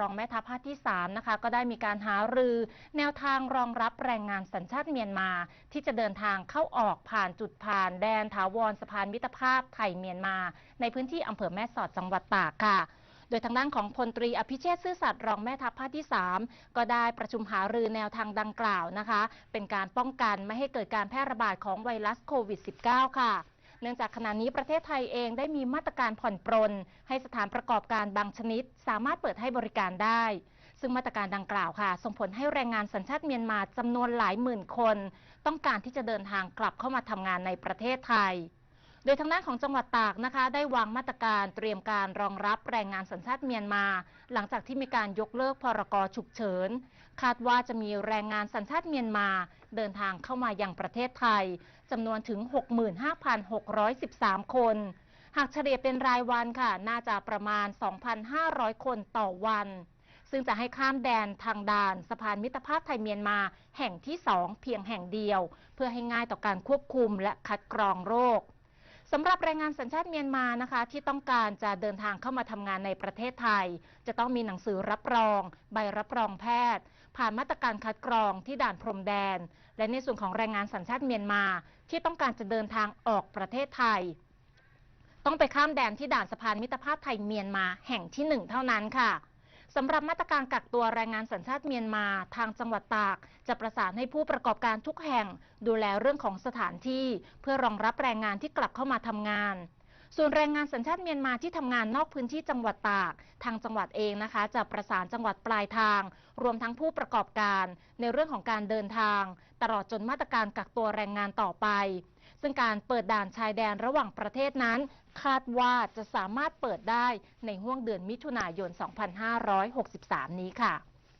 รองแม่ทัพภาคที่ 3 นะคะ ก็ได้มีการหารือ แนวทางรองรับแรงงานสัญชาติเมียนมา ที่จะเดินทางเข้าออกผ่านจุดผ่านแดนถาวรสะพานมิตรภาพไทยเมียนมา ในพื้นที่อำเภอแม่สอดจังหวัดตากค่ะโดยทางด้านของพลตรีอภิเชษซื่อสัตย์รองแม่ทัพภาคที่ 3 ก็ได้ประชุมหารือแนวทางดังกล่าวนะคะ เป็นการป้องกันไม่ให้เกิดการแพร่ระบาดของไวรัสโควิด -19 ค่ะ เนื่องจากขณะนี้ประเทศไทยเองได้มีมาตรการผ่อนปรน ให้สถานประกอบการบางชนิด สามารถเปิดให้บริการได้ ซึ่งมาตรการดังกล่าวค่ะ ส่งผลให้แรงงานสัญชาติเมียนมาจำนวนหลายหมื่นคน ต้องการที่จะเดินทางกลับเข้ามาทำงานในประเทศไทย โดยทางด้านของจังหวัดตากนะคะ ได้วางมาตรการเตรียมการรองรับแรงงานสัญชาติเมียนมา หลังจากที่มีการยกเลิกพรกฉุกเฉิน คาดว่าจะมีแรงงานสัญชาติเมียนมา เดินทางเข้ามายังประเทศไทยจำนวนถึง 65,613 คน หากเฉลี่ยเป็นรายวันค่ะ น่าจะประมาณ 2,500 คนต่อวันซึ่งจะให้ข้ามแดนทางด่านสะพานมิตรภาพไทยเมียนมา แห่งที่ 2 เพียงแห่งเดียว เพื่อให้ง่ายต่อการควบคุมและคัดกรองโรค สำหรับแรงงานสัญชาติเมียนมานะคะที่ต้องการจะเดินทางเข้ามาทำงานในประเทศไทย จะต้องมีหนังสือรับรอง ใบรับรองแพทย์ ผ่านมาตรการคัดกรองที่ด่านพรมแดน และในส่วนของแรงงานสัญชาติเมียนมา ที่ต้องการจะเดินทางออกประเทศไทย ต้องไปข้ามแดนที่ด่านสะพานมิตรภาพไทยเมียนมาแห่งที่หนึ่งเท่านั้นค่ะ สำหรับมาตรการกักตัวแรงงานสัญชาติเมียนมาทางจังหวัดตาก จะประสานให้ผู้ประกอบการทุกแห่ง ดูแลเรื่องของสถานที่ เพื่อรองรับแรงงานที่กลับเข้ามาทำงาน ส่วนแรงงานสัญชาติเมียนมาที่ทำงานนอกพื้นที่จังหวัดตาก ทางจังหวัดเองนะคะ จะประสานจังหวัดปลายทาง รวมทั้งผู้ประกอบการ ในเรื่องของการเดินทาง ตลอดจนมาตรการกักตัวแรงงานต่อไป ซึ่งการเปิดด่านชายแดนระหว่างประเทศนั้น คาดว่าจะสามารถเปิดได้ในห่วงเดือนมิถุนายน 2563 นี้ค่ะ